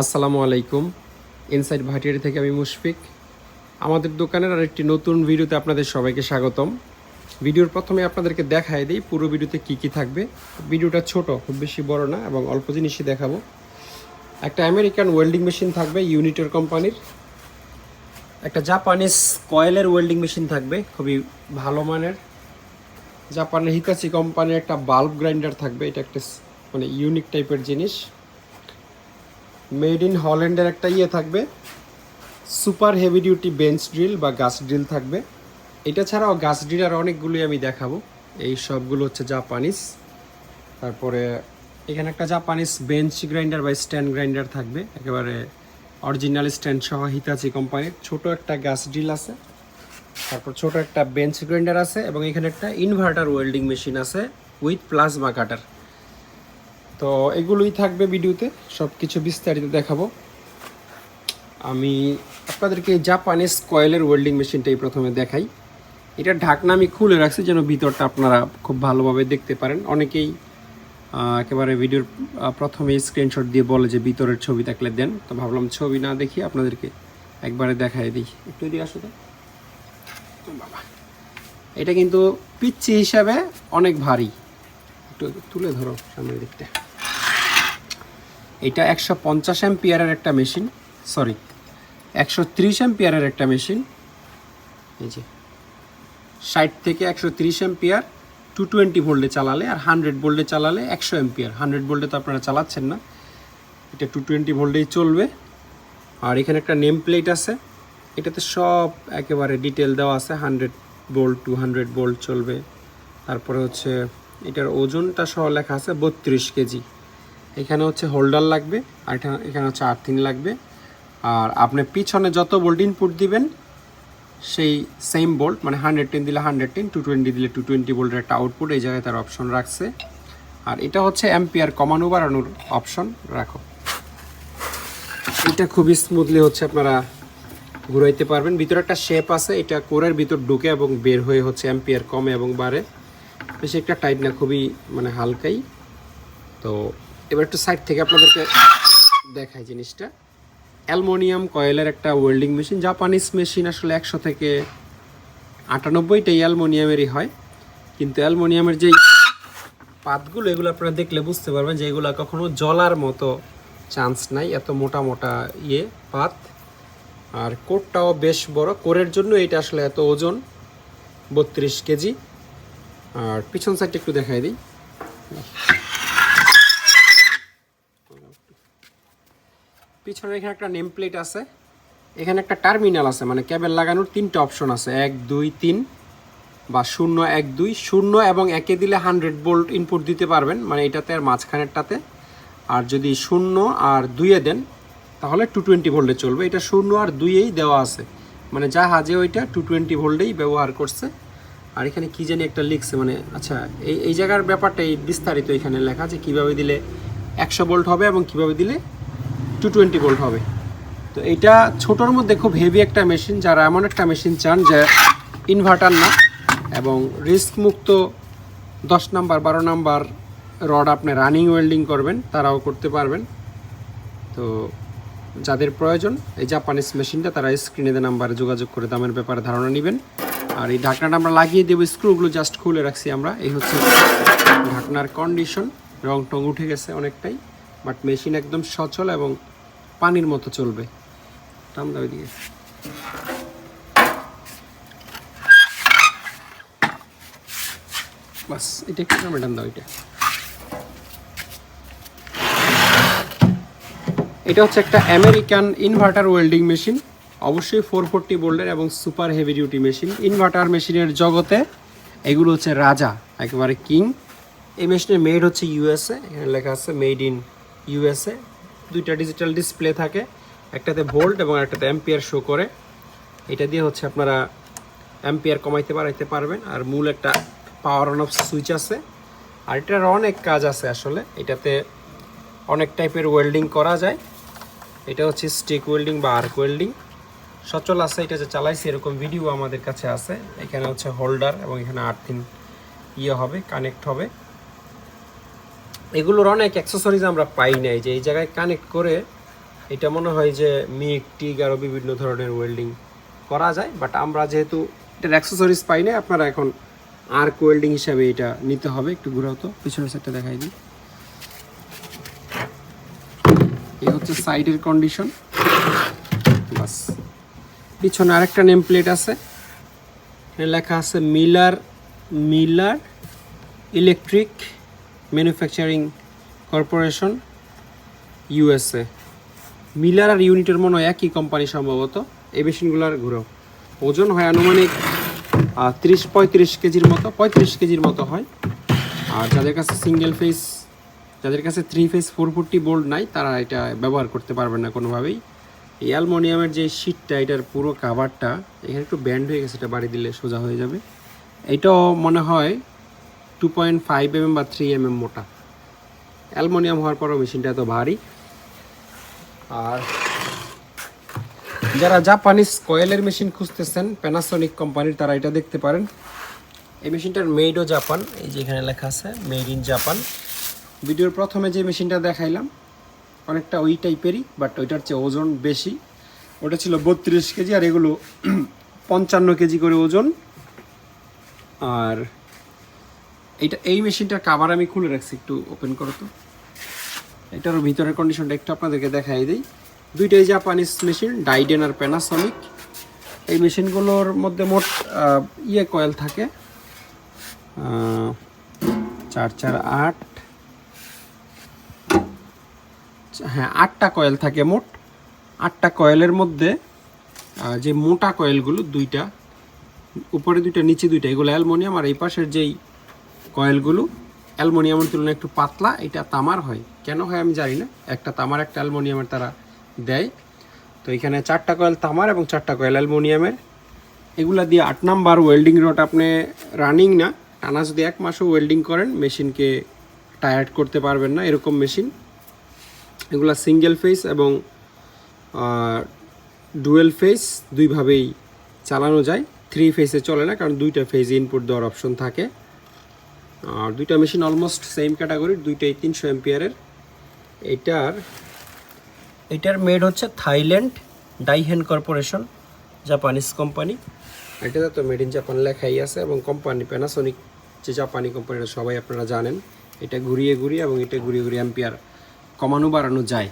আসসালামু আলাইকুম। ইনসাইড ভাটিয়ারি থেকে আমি মুশফিক। আমাদের দোকানের আরেকটি নতুন ভিডিওতে আপনাদের সবাইকে স্বাগতম। ভিডিওর প্রথমে আপনাদেরকে দেখাই দিই পুরো ভিডিওতে কি কি থাকবে। ভিডিওটা ছোট, খুব বেশি বড় না এবং অল্প জিনিসই দেখাবো। একটা আমেরিকান ওয়েল্ডিং মেশিন থাকবে ইউনিটের কোম্পানির। একটা জাপানিজ কয়েলের ওয়েল্ডিং মেশিন থাকবে, খুবই ভালো মানের। জাপানের হিতাচি কোম্পানির একটা বাল্ব গ্রাইন্ডার থাকবে, এটা একটা মানে ইউনিক টাইপের জিনিস। মেড ইন হল্যান্ডের একটা ইয়ে থাকবে। Super heavy duty bench drill বা গাছ ড্রিল থাকবে। এটা ছাড়াও গাছ ড্রিল আর অনেকগুলোই আমি দেখাবো। এই সবগুলো হচ্ছে জাপানিস তারপরে এখানে একটা জাপানিস বেঞ্চ গ্রাইন্ডার বা স্ট্যান্ড গ্রাইন্ডার থাকবে। একেবারে অরিজিনাল স্ট্যান্ড সহ হিতাচি কোম্পানির। ছোট একটা গাছ ড্রিল আছে। তারপর ছোট একটা বেঞ্চ গ্রাইন্ডার আছে এবং এখানে একটা ইনভার্টার ওয়েল্ডিং মেশিন আছে উইথ প্লাজমা কাটার। তো এগুলোই থাকবে ভিডিওতে সব কিছু বিস্তারিত দেখাবো। আমি আপনাদেরকে জাপানিজ কয়েলের ওয়েল্ডিং মেশিনটাই প্রথমে দেখাই। এটা ঢাকনা আমি খুলে রাখছি যেন ভিতরটা আপনারা খুব ভালোভাবে দেখতে পারেন। অনেকেই একেবারে ভিডিওর প্রথমে স্ক্রিনশট দিয়ে বলে যে ভিতরের ছবি থাকলে দেন। তো ভাবলাম ছবি না দেখি, আপনাদেরকে একবারে দেখাই দিই। একটু দিয়ে আসো তো। বাবা। এটা কিন্তু পিচ্ছি হিসাবে অনেক ভারী। একটু তুলে ধরো সামনের দিকটা। এটা একশো পঞ্চাশ এমপিয়ারের একটা মেশিন সরি একশো ত্রিশ এমপিয়ারের একটা মেশিন, এই যে, ষাট থেকে একশো ত্রিশ এমপিয়ার টু টোয়েন্টি ভোল্টে চালালে আর হান্ড্রেড ভোল্টে চালালে একশো এমপিয়ার হান্ড্রেড ভোল্টে তো আপনারা চালাচ্ছেন না। এটা টু টোয়েন্টি ভোল্টেই চলবে। আর এখানে একটা নেম প্লেট আছে। এটাতে সব একেবারে ডিটেল দেওয়া আছে। Hundred volt two hundred volt চলবে। তারপরে হচ্ছে এটার ওজনটা সহ লেখা আছে বত্রিশ কেজি। এখানে হচ্ছে হোল্ডার লাগবে, আর এটা- এখানে হচ্ছে আর্থিং লাগবে। আর আপনি পিছনে যত বোল্ট ইনপুট দিবেন, সেই সেম বোল্ট মানে হান্ড্রেড টেন দিলে হান্ড্রেড টেন টু টোয়েন্টি দিলে টু টোয়েন্টি বোল্টের একটা আউটপুট এই জায়গায় তার অপশন রাখছে। আর এটা হচ্ছে অ্যাম্পিয়ার কমানো বাড়ানোর অপশন রাখো। এটা খুবই স্মুথলি হচ্ছে আপনারা ঘুরাইতে পারবেন। ভিতরে একটা শেপ আছে, এটা কোরের ভিতর ঢুকে এবং বের হয়ে হচ্ছে অ্যাম্পিয়ার কমে এবং বাড়ে। বেশি একটা টাইট না, খুবই মানে হালকাই। তো এবার একটু সাইড থেকে আপনাদেরকে দেখায় জিনিসটা। অ্যালমোনিয়াম কয়েলের একটা ওয়েল্ডিং মেশিন জাপানিজ মেশিন আসলে একশো থেকে আটানব্বইটাই অ্যালমোনিয়ামেরই হয়। কিন্তু অ্যালমোনিয়ামের যেই পাতগুলো, এগুলো আপনারা দেখলে বুঝতে পারবেন যে এগুলো কখনো জলার মতো চান্স নাই, এত মোটা মোটা ইয়ে পাত। আর কোরটাও বেশ বড়। কোরের জন্য এটা আসলে এত ওজন, বত্রিশ কেজি। আর পিছন সাইডটা একটু দেখাই দিই। পিছনে এখানে একটা নেম প্লেট আছে। এখানে একটা টার্মিনাল আছে মানে ক্যাবেল লাগানোর তিনটা অপশন আছে, এক, দুই, তিন বা শূন্য, এক, দুই। শূন্য এবং একে দিলে হান্ড্রেড বোল্ট ইনপুট দিতে পারবেন মানে এটাতে আর মাঝখানেরটাতে। আর যদি শূন্য আর দুইয়ে দেন, তাহলে টু টোয়েন্টি ভোল্টে চলবে। এটা শূন্য আর দুইয়েই দেওয়া আছে। মানে যা হাজে ওইটা টু টোয়েন্টি ভোল্টেই ব্যবহার করছে। আর এখানে কী জানি একটা লিখছে মানে আচ্ছা এই এই জায়গার ব্যাপারটা এই বিস্তারিত এখানে লেখা যে কীভাবে দিলে একশো ভোল্ট হবে এবং কীভাবে দিলে টু টোয়েন্টি ভোল্ট হবে। তো এইটা ছোটোর মধ্যে খুব হেভি একটা মেশিন যারা এমন একটা মেশিন চান যে ইনভার্টার না, এবং রিস্ক মুক্ত দশ নাম্বার বারো নাম্বার রড আপনি রানিং ওয়েল্ডিং করবেন, তারাও করতে পারবেন। তো যাদের প্রয়োজন, এই জাপানিজ মেশিনটা তারা স্ক্রিনে দে নাম্বারে যোগাযোগ করে দামের ব্যাপারে ধারণা নেবেন। আর এই ঢাকনাটা আমরা লাগিয়ে দেবো স্ক্রুগুলো জাস্ট খুলে রাখছি আমরা। এই হচ্ছে ঢাকনার কন্ডিশন রং টং উঠে গেছে অনেকটাই বাট মেশিন একদম সচল এবং পানির মতো চলবে। দিয়ে বাস, এটা এটা। হচ্ছে একটা আমেরিকান ইনভার্টার ওয়েল্ডিং মেশিন অবশ্যই ফোর ফোরটি বোল্ডের এবং super heavy duty machine inverter মেশিনের জগতে এগুলো হচ্ছে রাজা, একেবারে কিং এই মেশিনের মেড হচ্ছে ইউএসএ এখানে লেখা আছে মেড ইন ইউএসএ দুইটা ডিজিটাল ডিসপ্লে থাকে, একটাতে ভোল্ট এবং একটাতে অ্যাম্পিয়ার শো করে। এটা দিয়ে হচ্ছে আপনারা অ্যাম্পিয়ার কমাইতে বাড়াইতে পারবেন, আর মূল একটা পাওয়ার অন অফ সুইচ আছে। আর এটার অনেক কাজ আছে আসলে, এটাতে অনেক টাইপের ওয়েল্ডিং করা যায়। এটা হচ্ছে স্টিক ওয়েল্ডিং বা আর্ক ওয়েল্ডিং সচল আছে এটা যে চালাইছে, এরকম ভিডিও আমাদের কাছে আছে। এখানে হচ্ছে হোল্ডার এবং এখানে আর্থিন ইয়ে হবে কানেক্ট হবে। এগুলোর অনেক অ্যাক্সেসরিজ আমরা পাই নাই যে এই জায়গায় কানেক্ট করে এটা মনে হয় যে মিগ, টিগ আরও বিভিন্ন ধরনের ওয়েল্ডিং করা যায় বাট আমরা যেহেতু এটার অ্যাক্সেসরিজ পাই নাই, আপনারা এখন আর্ক ওয়েল্ডিং হিসাবে এটা নিতে হবে। একটু ঘুরাও তো, পিছনের সাইডটা দেখাই দিই। এই হচ্ছে সাইডের কন্ডিশন বাস। পিছনে আরেকটা নেম প্লেট আছে লেখা আছে Miller Miller electric manufacturing corporation USA Miller আর ইউনিটের মনে হয় একই কোম্পানি সম্ভবত। এই মেশিনগুলোর ঘুরো ওজন হয় আনুমানিক তিরিশ, পঁয়ত্রিশ কেজির মতো, পঁয়ত্রিশ কেজির মতো হয়। আর যাদের কাছে সিঙ্গেল ফেস যাদের কাছে three phase four forty volt নাই, তারা এটা ব্যবহার করতে পারবেন না কোনোভাবেই। এই অ্যালমোনিয়ামের যে শীটটা এটার পুরো কাভারটা এখানে একটু ব্যান্ড হয়ে গেছে, এটা বাড়ি দিলে সোজা হয়ে যাবে। এটাও মনে হয় two point five M M বা থ্রি এম এম মোটা। অ্যালমোনিয়াম হওয়ার পরও মেশিনটা এত ভারী। আর যারা জাপানিজ কয়েলের মেশিন খুঁজতেছেন প্যানাসোনিক কোম্পানির তারা এটা দেখতে পারেন। এই মেশিনটার মেডও জাপান এই যে এখানে লেখা আছে মেড ইন জাপান ভিডিওর প্রথমে যে মেশিনটা দেখাইলাম, অনেকটা ওই টাইপেরই বাট ওইটার চেয়ে ওজন বেশি। ওটা ছিল বত্রিশ কেজি, আর এগুলো পঞ্চান্ন কেজি করে ওজন। আর এইটা, এই মেশিনটার কাভার আমি খুলে রাখছি, একটু ওপেন করো তো। এটার ভিতরের কন্ডিশনটা একটু আপনাদেরকে দেখাই দিই। দুইটাই জাপানিজ মেশিন ডাইডেন আর প্যানাসনিক এই মেশিনগুলোর মধ্যে মোট ইয়ে কয়েল থাকে চার চার, আট। হ্যাঁ আটটা কয়েল থাকে মোট। আটটা কয়েলের মধ্যে যে মোটা কয়েলগুলো দুইটা, উপরে দুইটা, নিচে দুইটা, এগুলো অ্যালমোনিয়াম আর এই পাশের যেই কয়েলগুলো অ্যালমোনিয়ামের তুলনায় একটু পাতলা, এটা তামার হয়। কেন হয় আমি জানি না। একটা তামার একটা অ্যালমোনিয়ামের তারা দেয়। তো এখানে চারটা কয়েল তামার এবং চারটা কয়েল অ্যালমোনিয়ামের। এগুলা দিয়ে আট নাম্বার ওয়েল্ডিং রড আপনি রানিং না, টানা যদি এক মাসও ওয়েল্ডিং করেন, মেশিনকে টায়ার্ড করতে পারবেন না, এরকম মেশিন। এগুলা সিঙ্গেল ফেস এবং ডুয়েল ফেস দুইভাবেই চালানো যায়। থ্রি ফেসে চলে না, কারণ দুইটা ফেজ ইনপুট দেওয়ার অপশন থাকে। আর দুইটা মেশিন অলমোস্ট সেম ক্যাটাগরির দুইটাই তিনশো এম্পিয়ারের এটার এটার মেড হচ্ছে Thailand Daihen corporation, Japanese company এটাতে তো মেড ইন জাপান লেখাই আছে এবং কোম্পানি প্যানাসোনিক যে জাপানি কোম্পানিটা সবাই আপনারা জানেন। এটা ঘুরিয়ে ঘুরিয়ে এবং এটা ঘুরিয়ে ঘুরিয়ে অ্যাম্পিয়ার কমানো বাড়ানো যায়।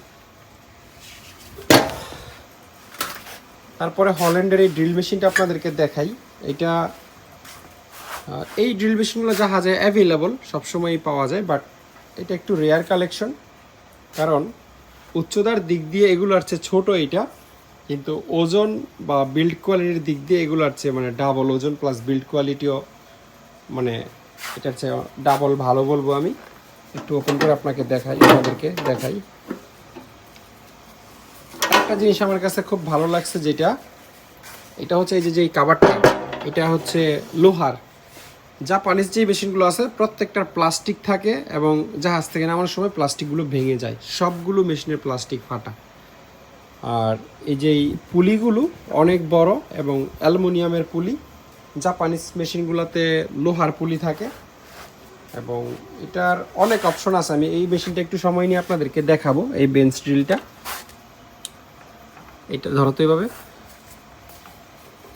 তারপরে হল্যান্ডের এই ড্রিল মেশিনটা আপনাদেরকে দেখাই। এটা এই ড্রিল মেশিনগুলো জাহাজে অ্যাভেলেবল সবসময়ই পাওয়া যায় বাট এটা একটু রেয়ার কালেকশন কারণ উচ্চতার দিক দিয়ে এগুলোর চেয়ে ছোট এইটা, কিন্তু ওজন বা বিল্ড কোয়ালিটির দিক দিয়ে এগুলোর চেয়ে মানে ডাবল ওজন প্লাস বিল্ড কোয়ালিটিও মানে এটার চেয়ে ডাবল ভালো বলব আমি। একটু ওপেন করে আপনাকে দেখাই, আপনাদেরকে দেখাই। একটা জিনিস আমার কাছে খুব ভালো লাগছে যেটা, এটা হচ্ছে এই যে যে কাবারটা এটা হচ্ছে লোহার। জাপানিজ যে মেশিনগুলো আছে, প্রত্যেকটার প্লাস্টিক থাকে এবং জাহাজ থেকে নামানোর সময় প্লাস্টিকগুলো ভেঙে যায়। সবগুলো মেশিনের প্লাস্টিক ফাটা। আর এই যে পুলিগুলো, অনেক বড় এবং অ্যালুমিনিয়ামের পুলি জাপানিজ মেশিনগুলোতে লোহার পুলি থাকে এবং এটার অনেক অপশন আছে। আমি এই মেশিনটা একটু সময় নিয়ে আপনাদেরকে দেখাবো, এই বেঞ্চ ড্রিলটা এটা ধরো তো এইভাবে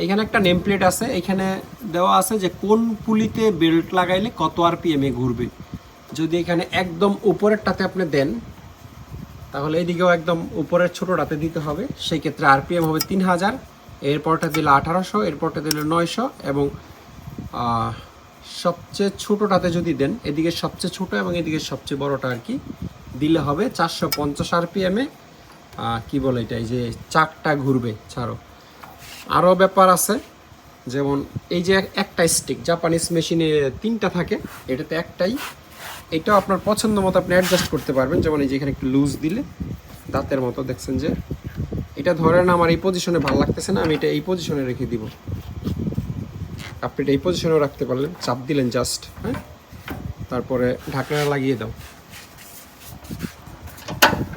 এখানে একটা নেম প্লেট আছে, এখানে দেওয়া আছে যে কোন পুলিতে বেল্ট লাগাইলে কত আরপিএম এ ঘুরবে। যদি এখানে একদম উপরেরটাতে আপনি দেন, তাহলে এদিকেও একদম উপরের ছোটোটাতে দিতে হবে। সেই ক্ষেত্রে আরপিএম হবে তিন হাজার, এরপরটা দিলে আঠারোশো, এরপরটা দিলে নয়শো এবং সবচেয়ে ছোটোটাতে যদি দেন, এদিকে সবচেয়ে ছোট এবং এদিকে সবচেয়ে বড়টা আর কি, দিলে হবে চারশো পঞ্চাশ আরপিএমে কি বলে এটাই যে চাকটা ঘুরবে, ছাড়ো। আরও ব্যাপার আছে, যেমন এই যে একটা স্টিক জাপানিজ মেশিনে তিনটা থাকে, এটাতে একটাই, এটাও আপনার পছন্দ মতো আপনি অ্যাডজাস্ট করতে পারবেন, যেমন এই যে এখানে একটু লুজ দিলে, দাঁতের মতো দেখছেন যে, এটা ধরেন আমার এই পজিশনে ভালো লাগতেছে না, আমি এটা এই পজিশনে রেখে দিব। আপনি এটা এই পজিশনেও রাখতে পারলেন, চাপ দিলেন জাস্ট হ্যাঁ? তারপরে ঢাকনাটা লাগিয়ে দাও।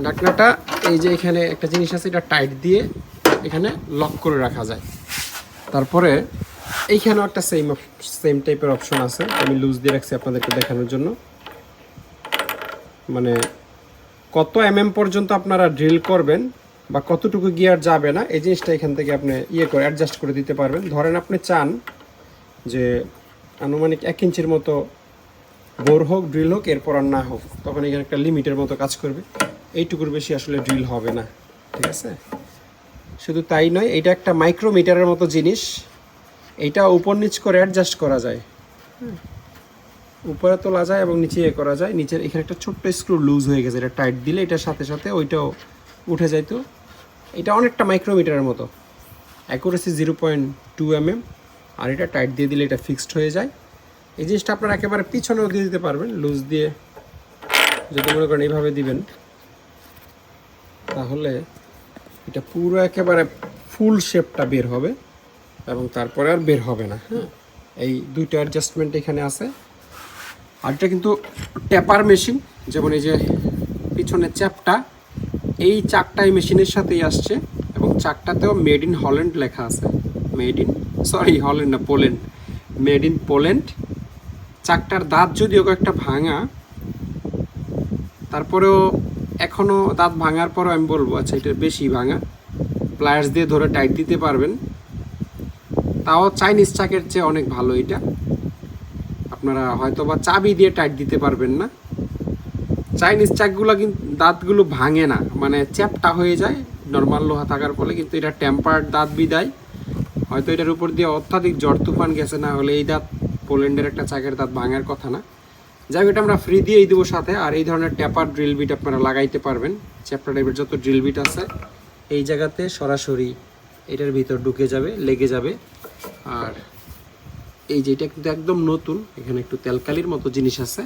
ঢাকনাটা, এই যে এখানে একটা জিনিস আছে, এটা টাইট দিয়ে এখানে লক করে রাখা যায়। তারপরে এইখানেও একটা সেম সেম টাইপের অপশন আছে। আমি লুজ দিয়ে রাখছি আপনাদেরকে দেখানোর জন্য। মানে কত এমএম পর্যন্ত আপনারা ড্রিল করবেন বা কতটুকু গিয়ার যাবে না, এই জিনিসটা এখান থেকে আপনি ইয়ে করে অ্যাডজাস্ট করে দিতে পারবেন। ধরেন আপনি চান যে আনুমানিক এক ইঞ্চির মতো বোর হোক ড্রিল হোক, এরপর আর না হোক, তখন এখানে একটা লিমিটের মতো কাজ করবে। এইটুকুর বেশি আসলে ড্রিল হবে না। ঠিক আছে? শুধু তাই নয়, এটা একটা মাইক্রোমিটারের মতো জিনিস। এইটা উপর নিচ করে অ্যাডজাস্ট করা যায়। উপরে তোলা যায় এবং নিচে ইয়ে করা যায়। নিচের এখানে একটা ছোট্ট স্ক্রু লুজ হয়ে গেছে, এটা টাইট দিলে এটার সাথে সাথে ওইটাও উঠে যাইতো এটা অনেকটা মাইক্রোমিটারের মতো। Accuracy zero point two M M আর এটা টাইট দিয়ে দিলে এটা ফিক্সড হয়ে যায়। এই জিনিসটা আপনারা একেবারে পিছনেও দিয়ে দিতে পারবেন লুজ দিয়ে। যদি মনে করেন এইভাবে দিবেন, তাহলে এটা পুরো একেবারে ফুল শেপটা বের হবে এবং তারপরে আর বের হবে না হ্যাঁ? এই দুইটা অ্যাডজাস্টমেন্ট এখানে আছে। আর এটা কিন্তু ট্যাপার মেশিন যেমন এই যে পিছনের চ্যাপটা এই চাকটা এই মেশিনের সাথেই আসছে এবং চাকটাতেও মেড ইন হল্যান্ড লেখা আছে। মেড ইন সরি হল্যান্ড না পোল্যান্ড মেড ইন পোল্যান্ড চাকটার দাঁত যদিও একটা ভাঙা, তারপরেও এখনও দাঁত ভাঙার পরও আমি বলব আচ্ছা এটা বেশি ভাঙা। প্লায়ার্স দিয়ে ধরে টাইট দিতে পারবেন। তাও চাইনিজ চাকের চেয়ে অনেক ভালো এটা। আপনারা হয়তো বা চাবি দিয়ে টাইট দিতে পারবেন না। চাইনিজ চাকগুলো কিন্তু দাঁতগুলো ভাঙে না। মানে চ্যাপটা হয়ে যায় নর্মাল লোহা থাকার ফলে, কিন্তু এটা টেম্পার্ড দাঁত বিদায়। হয়তো এটার উপর দিয়ে অত্যাধিক জ্বর, তুফান গেছে, না হলে এই দাঁত পোল্যান্ডের একটা চাকের দাঁত ভাঙার কথা না। যাই হোক এটা আমরা ফ্রি দিয়েই দেবো সাথে। আর এই ধরনের ট্যাপার ড্রিল বিট আপনারা লাগাইতে পারবেন। চ্যাপ্টার টাইপের যত ড্রিল বিট আছে এই জায়গাতে সরাসরি এটার ভিতর ঢুকে যাবে লেগে যাবে। আর এই যে এটা কিন্তু একদম নতুন এখানে একটু তেলকালির মতো জিনিস আছে।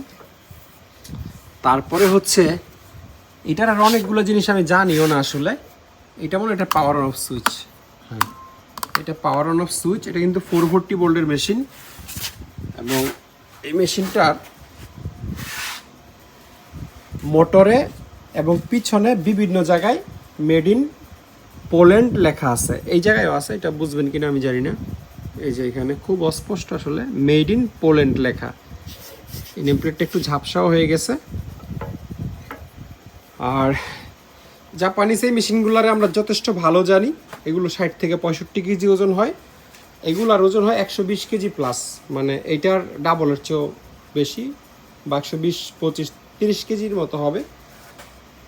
তারপরে হচ্ছে এটার আর অনেকগুলো জিনিস আমি জানিও না আসলে। এটা মনে এটা পাওয়ার অন অফ সুইচ হ্যাঁ। এটা পাওয়ার অন অফ সুইচ এটা কিন্তু ফোর ফোরটি বোল্টের মেশিন এবং এই মেশিনটার মোটরে এবং পিছনে বিভিন্ন জায়গায় মেড ইন পোল্যান্ড লেখা আছে। এই জায়গায়ও আছে, এটা বুঝবেন কিনা আমি জানি না। এই যে এখানে খুব অস্পষ্ট আসলে মেড ইন পোল্যান্ড লেখা। এই নেমপ্লেটটা একটু ঝাপসাও হয়ে গেছে। আর জাপানিজ এই মেশিনগুলোরে আমরা যথেষ্ট ভালো জানি। এগুলো ষাট থেকে পঁয়ষট্টি কেজি ওজন হয়। এগুলার ওজন হয় একশো বিশ কেজি প্লাস মানে এইটার ডাবলের চেয়েও বেশি বা একশো বিশ, পঁচিশ তিরিশ কেজির মতো হবে।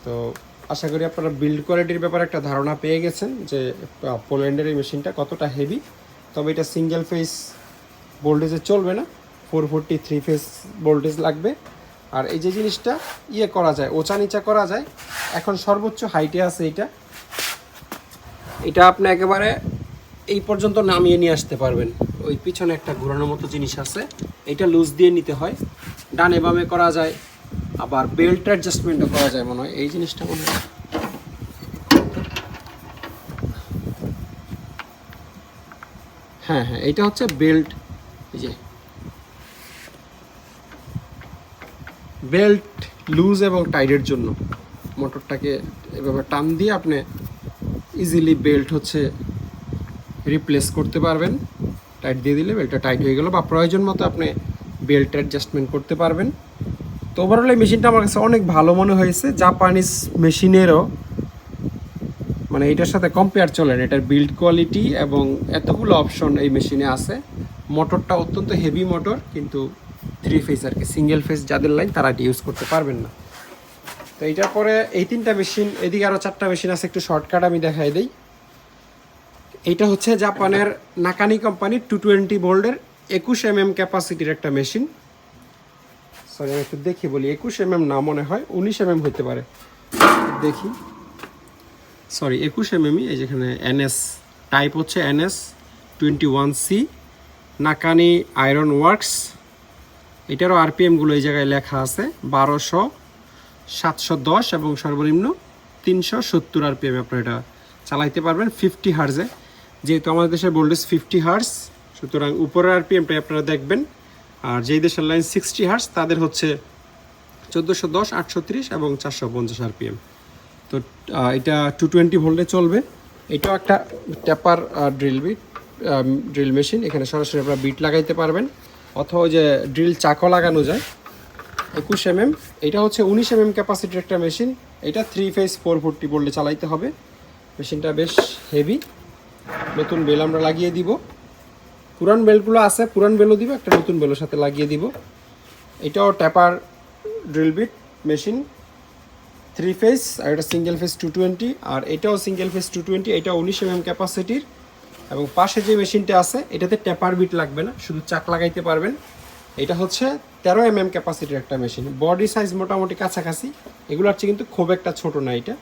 তো আশা করি আপনারা বিল্ড কোয়ালিটির ব্যাপারে একটা ধারণা পেয়ে গেছেন যে পোল্যান্ডের এই মেশিনটা কতটা হেভি তবে এটা সিঙ্গেল ফেস ভোল্টেজে চলবে না four forty three phase voltage লাগবে। আর এই যে জিনিসটা ইয়ে করা যায় ওচা নিচা করা যায়। এখন সর্বোচ্চ হাইটে আছে এটা। এটা আপনি একেবারে এই পর্যন্ত নামিয়ে নিয়ে আসতে পারবেন। ওই পিছনে একটা ঘোরানোর মতো জিনিস আছে। এটা লুজ দিয়ে নিতে হয়। ডানে বামে করা যায়। আবার বেল্ট অ্যাডজাস্টমেন্টও করা যায় মনে হয়। এই জিনিসটা মনে হয়। হ্যাঁ হ্যাঁ এটা হচ্ছে বেল্ট এই যে। বেল্ট লুজ এবং টাইটের জন্য মোটরটাকে এভাবে টান দিয়ে আপনি ইজিলি বেল্ট হচ্ছে রিপ্লেস করতে পারবেন। টাইট দিয়ে দিলে বেল্টটা টাইট হয়ে গেল বা প্রয়োজন মতো আপনি বেল্ট অ্যাডজাস্টমেন্ট করতে পারবেন। তো ওভারঅল এই মেশিনটা আমার কাছে অনেক ভালো মনে হয়েছে। জাপানিজ মেশিনেরও মানে এটার সাথে কম্পেয়ার চলেন, এটার বিল্ড কোয়ালিটি এবং এতগুলো অপশন এই মেশিনে আছে। মোটরটা অত্যন্ত হেভি মোটর কিন্তু থ্রি ফেস আর কি সিঙ্গেল ফেস যাদের লাইন তারা এটা ইউজ করতে পারবেন না। তো এইটার পরে এই তিনটা মেশিন এদিকে আরও চারটা মেশিন আছে, একটু শর্টকাট আমি দেখাই দিই। এইটা হচ্ছে জাপানের নাকানি কোম্পানির টু টোয়েন্টি ভোল্টের একুশ এম এম ক্যাপাসিটির একটা মেশিন সরি আমি একটু দেখি বলি, একুশ এম না মনে হয়, উনিশ এম হতে পারে। দেখি। সরি একুশ এম এমই এই যেখানে এনএস টাইপ হচ্ছে NS twenty one C Nakani iron works এটারও আরপিএমগুলো এই জায়গায় লেখা আছে, বারোশো সাতশো দশ এবং সর্বনিম্ন তিনশো সত্তর আরপিএম আপনারা এটা চালাইতে পারবেন ফিফটি হার্জে যেহেতু আমাদের দেশে ভোল্টেজ ফিফটি হার্স সুতরাং উপরের আরপিএমটাই আপনারা দেখবেন। আর যেই দেশের লাইন সিক্সটি হার্স তাদের হচ্ছে চোদ্দোশো দশ, আটশো তিরিশ এবং চারশো পঞ্চাশ আরপিএম তো এটা টু টোয়েন্টি ভোল্টে চলবে। এটাও একটা taper drill bit drill machine এখানে সরাসরি আপনারা বিট লাগাইতে পারবেন। অথবা যে ড্রিল চাকও লাগানো যায়, একুশ এমএম। এটা হচ্ছে উনিশ এমএম ক্যাপাসিটির একটা মেশিন এটা থ্রি ফেস ফোর ফোরটি ভোল্টে চালাইতে হবে। মেশিনটা বেশ হেভি নতুন বেল আমরা লাগিয়ে দিব। পুরান বেলগুলো আছে, পুরান বেলও দিব, একটা নতুন বেলের সাথে লাগিয়ে দিব। এটাও taper drill bit machine three phase আর এটা সিঙ্গেল ফেস টু টোয়েন্টি আর এটাও সিঙ্গেল ফেস টু টোয়েন্টি এটা উনিশ এম এম ক্যাপাসিটির এবং পাশে যে মেশিনটা আছে, এটাতে ট্যাপার বিট লাগবে না, শুধু চাক লাগাইতে পারবেন। এটা হচ্ছে তেরো এম এম ক্যাপাসিটির একটা মেশিন বডি সাইজ মোটামুটি কাছাকাছি এগুলো হচ্ছে কিন্তু খুব একটা ছোট না এটা।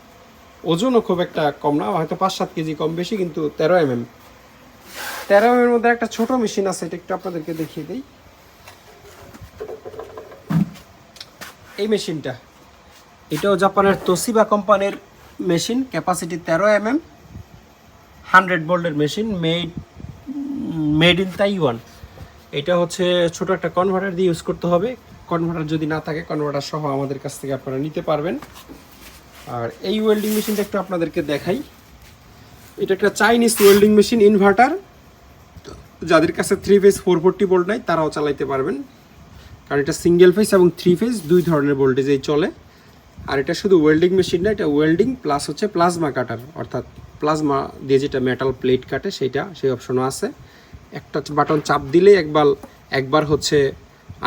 ওজনও খুব একটা কম না, হয়তো পাঁচ সাত কেজি কম বেশি, কিন্তু তেরো এম এম তেরো এর মধ্যে একটা ছোট মেশিন আছে, এটা একটু আপনাদেরকে দেখিয়ে দিই। এই মেশিনটা এটাও জাপানের তোসিবা কোম্পানির মেশিন ক্যাপাসিটি তেরো M M hundred বোল্টের machine made made in Taiwan এটা হচ্ছে ছোট একটা কনভার্টার দিয়ে ইউজ করতে হবে। কনভার্টার যদি না থাকে কনভার্টার সহ আমাদের কাছ থেকে আপনারা নিতে পারবেন। আর এই ওয়েল্ডিং মেশিনটা একটু আপনাদেরকে দেখাই। এটা একটা চাইনিজ ওয়েল্ডিং মেশিন ইনভার্টার যাদের কাছে three phase four forty volt নাই, তারাও চালাইতে পারবেন। কারণ এটা সিঙ্গেল ফেজ এবং থ্রি ফেজ দুই ধরনের ভোল্টেজেই চলে। আর এটা শুধু ওয়েল্ডিং মেশিন না, এটা ওয়েল্ডিং প্লাস হচ্ছে প্লাজমা কাটার অর্থাৎ প্লাজমা দিয়ে যেটা মেটাল প্লেট কাটে সেটা সেই অপশনও আছে। একটা বাটন চাপ দিলে একবার একবার হচ্ছে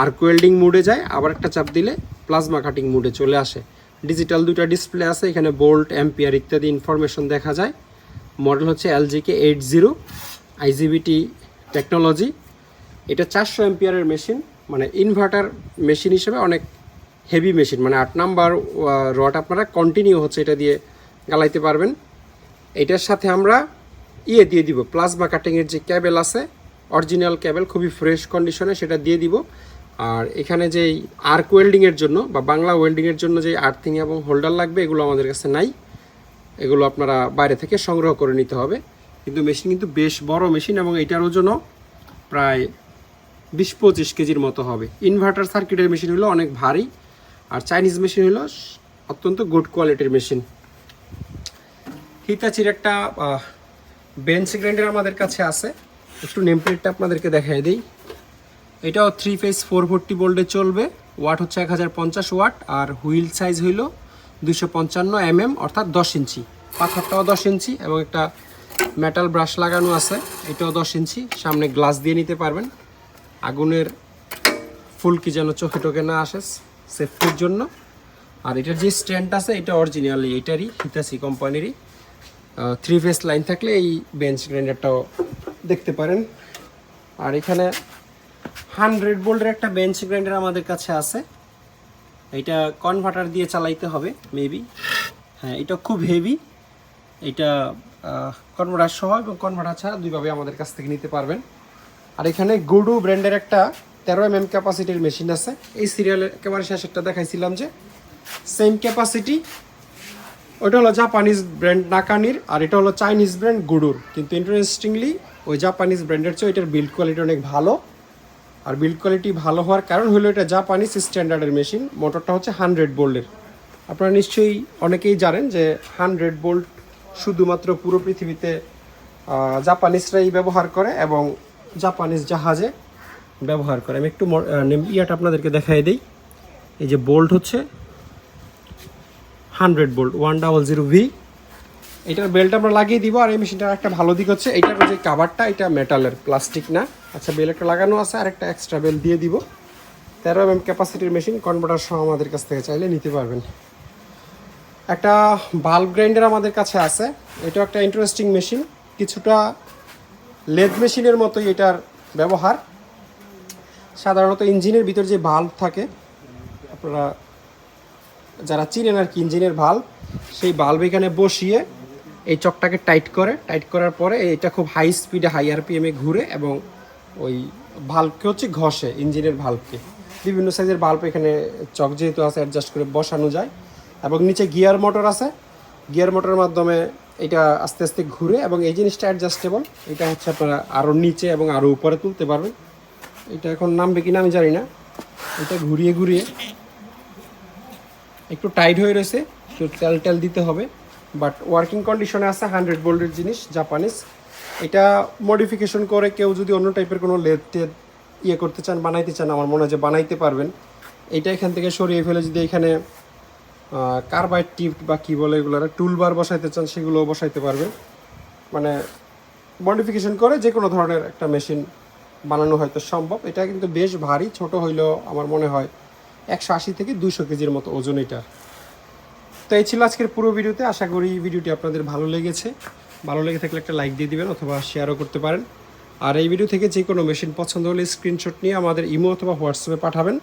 আর্ক ওয়েল্ডিং মুডে যায়, আবার একটা চাপ দিলে প্লাজমা কাটিং মুডে চলে আসে। ডিজিটাল দুইটা ডিসপ্লে আছে, এখানে বোল্ট অ্যাম্পিয়ার ইত্যাদি ইনফরমেশন দেখা যায়। মডেল হচ্ছে LGK eight zero IGBT technology এটা চারশো এম্পিয়ারের মেশিন মানে ইনভার্টার মেশিন হিসেবে অনেক হেভি মেশিন মানে আট নাম্বার রড আপনারা কন্টিনিউ হচ্ছে এটা দিয়ে গালাইতে পারবেন। এটার সাথে আমরা ইয়ে দিয়ে দিব প্লাজমা কাটিংয়ের যে ক্যাবেল আছে অরিজিনাল ক্যাবেল খুবই ফ্রেশ কন্ডিশনে সেটা দিয়ে দিব। আর এখানে যেই আর্ক ওয়েল্ডিংয়ের জন্য বা বাংলা ওয়েল্ডিংয়ের জন্য যে আর্থিং এবং হোল্ডার লাগবে, এগুলো আমাদের কাছে নাই। এগুলো আপনারা বাইরে থেকে সংগ্রহ করে নিতে হবে। কিন্তু মেশিন কিন্তু বেশ বড় মেশিন এবং এটার ওজনও প্রায় বিশ পঁচিশ কেজির মতো হবে। ইনভার্টার সার্কিটের মেশিন হলো অনেক ভারী আর চাইনিজ মেশিন হলো অত্যন্ত গুড কোয়ালিটির মেশিন। হিতাচির একটা বেঞ্চ গ্রাইন্ডার আমাদের কাছে আছে। একটু নেম প্লেটটা আপনাদেরকে দেখাই দিই। এটাও থ্রি ফেস ফোর ফোরটি বোল্ডে চলবে। ওয়াট হচ্ছে এক হাজার পঞ্চাশ ওয়াট আর হুইল সাইজ হইল দুশো পঞ্চান্ন এম এম অর্থাৎ দশ ইঞ্চি। পাথরটাও দশ ইঞ্চি এবং একটা মেটাল ব্রাশ লাগানো আছে, এটাও দশ ইঞ্চি, সামনে গ্লাস দিয়ে নিতে পারবেন। আগুনের ফুলকি যেন চোখে টোকে না আসে সেফটির জন্য। আর এটার যে স্ট্যান্ড আছে, এটা অরিজিনালি এটারই হিতাসি কোম্পানিরই থ্রি ফেস লাইন থাকলে এই বেঞ্চ গ্রাইন্ডারটাও দেখতে পারেন। আর এখানে হান্ড্রেড বোল্টের একটা বেঞ্চ গ্রাইন্ডার আমাদের কাছে আছে। এটা কনভার্টার দিয়ে চালাইতে হবে মেবি হ্যাঁ এটা খুব হেভি এটা কনভার্টার সহ এবং কনভার্টার ছাড়া দুইভাবে আমাদের কাছ থেকে নিতে পারবেন। আর এখানে গুডু ব্র্যান্ডের একটা তেরো এম এম ক্যাপাসিটির মেশিন আছে। এই সিরিয়ালের একেবারে শেষেরটা দেখাইছিলাম যে সেম ক্যাপাসিটি ওটা হলো জাপানিজ ব্র্যান্ড নাকানির আর এটা হলো চাইনিজ ব্র্যান্ড গুডুর। কিন্তু ইন্টারেস্টিংলি ওই জাপানিজ ব্র্যান্ডের চেয়ে এটার বিল্ড কোয়ালিটি অনেক ভালো। আর বিল্ড কোয়ালিটি ভালো হওয়ার কারণ হলো এটা জাপানিজ স্ট্যান্ডার্ডের মেশিন মোটরটা হচ্ছে হান্ড্রেড বোল্টের। আপনারা নিশ্চয়ই অনেকেই জানেন যে হান্ড্রেড বোল্ট শুধুমাত্র পুরো পৃথিবীতে জাপানিজরাই ব্যবহার করে এবং জাপানিজ জাহাজে ব্যবহার করে। আমি একটু ইয়াটা আপনাদেরকে দেখাই দিই। এই যে বোল্ট হচ্ছে hundred volt one double zero V এটার বেল্ট আমরা লাগিয়ে দিব আর এই মেশিনটার একটা ভালো দিক হচ্ছে এটার যে কাভারটা এটা মেটালের প্লাস্টিক না। আচ্ছা বেল একটা লাগানো আছে আর একটা এক্সট্রা বেল দিয়ে দিব। তেরো এম ক্যাপাসিটির মেশিন কনভার্টার সহ আমাদের কাছ থেকে চাইলে নিতে পারবেন। একটা বাল্ব গ্রাইন্ডার আমাদের কাছে আছে। এটা একটা ইন্টারেস্টিং মেশিন কিছুটা লেদ মেশিনের মতোই এটার ব্যবহার। সাধারণত ইঞ্জিনের ভিতর যে বাল্ব থাকে, আপনারা যারা চিনেন আর কি ইঞ্জিনের ভাল্ব সেই বাল্ব এখানে বসিয়ে এই চকটাকে টাইট করে। টাইট করার পরে এটা খুব হাই স্পিডে হাই আরপিএমে ঘুরে এবং ওই ভাল্বকে হচ্ছে ঘষে ইঞ্জিনের ভাল্বকে বিভিন্ন সাইজের বাল্ব এখানে চক যেহেতু আছে অ্যাডজাস্ট করে বসানো যায়। এবং নিচে গিয়ার মোটর আছে। গিয়ার মোটরের মাধ্যমে এটা আস্তে আস্তে ঘুরে এবং এই জিনিসটা অ্যাডজাস্টেবল এটা হচ্ছে আপনারা আরও নিচে এবং আরও উপরে তুলতে পারবেন। এটা এখন নামবে কিনা আমি জানি না। এটা ঘুরিয়ে ঘুরিয়ে। একটু টাইট হয়ে রয়েছে একটু তেল টেল দিতে হবে। বাট ওয়ার্কিং কন্ডিশনে আছে হান্ড্রেড বোল্টের জিনিস জাপানিজ এটা মডিফিকেশন করে কেউ যদি অন্য টাইপের কোনো লেদ টেদ ইয়ে করতে চান, বানাইতে চান, আমার মনে হয় যে বানাইতে পারবেন। এটা এখান থেকে সরিয়ে ফেলে যদি এখানে কার্বাইড টিপ বা কী বলে এগুলো টুলবার বসাইতে চান, সেগুলোও বসাইতে পারবেন। মানে মডিফিকেশন করে যে কোনো ধরনের একটা মেশিন বানানো হয়তো সম্ভব। এটা কিন্তু বেশ ভারী, ছোট হইলেও আমার মনে হয় একশো আশি থেকে দুশো কেজির মতো ওজন এটার। তো এই ছিল আজকের পুরো ভিডিওতে। আশা করি ভিডিওটি আপনাদের ভালো লেগেছে। ভালো লেগে থাকলে একটা লাইক দিয়ে দিবেন অথবা শেয়ারও করতে পারেন। আর এই ভিডিও থেকে যে কোনো মেশিন পছন্দ হলে স্ক্রিনশট নিয়ে আমাদের ইমো অথবা হোয়াটসঅ্যাপে পাঠাবেন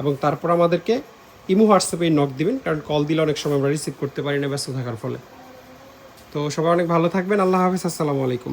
এবং তারপর আমাদেরকে ইমো হোয়াটসঅ্যাপে নক দিবেন, কারণ কল দিলে অনেক সময় আমরা রিসিভ করতে পারি না, ব্যস্ত থাকার ফলে। তো সবাই অনেক ভালো থাকবেন, আল্লাহ হাফিজ, আসসালামু আলাইকুম।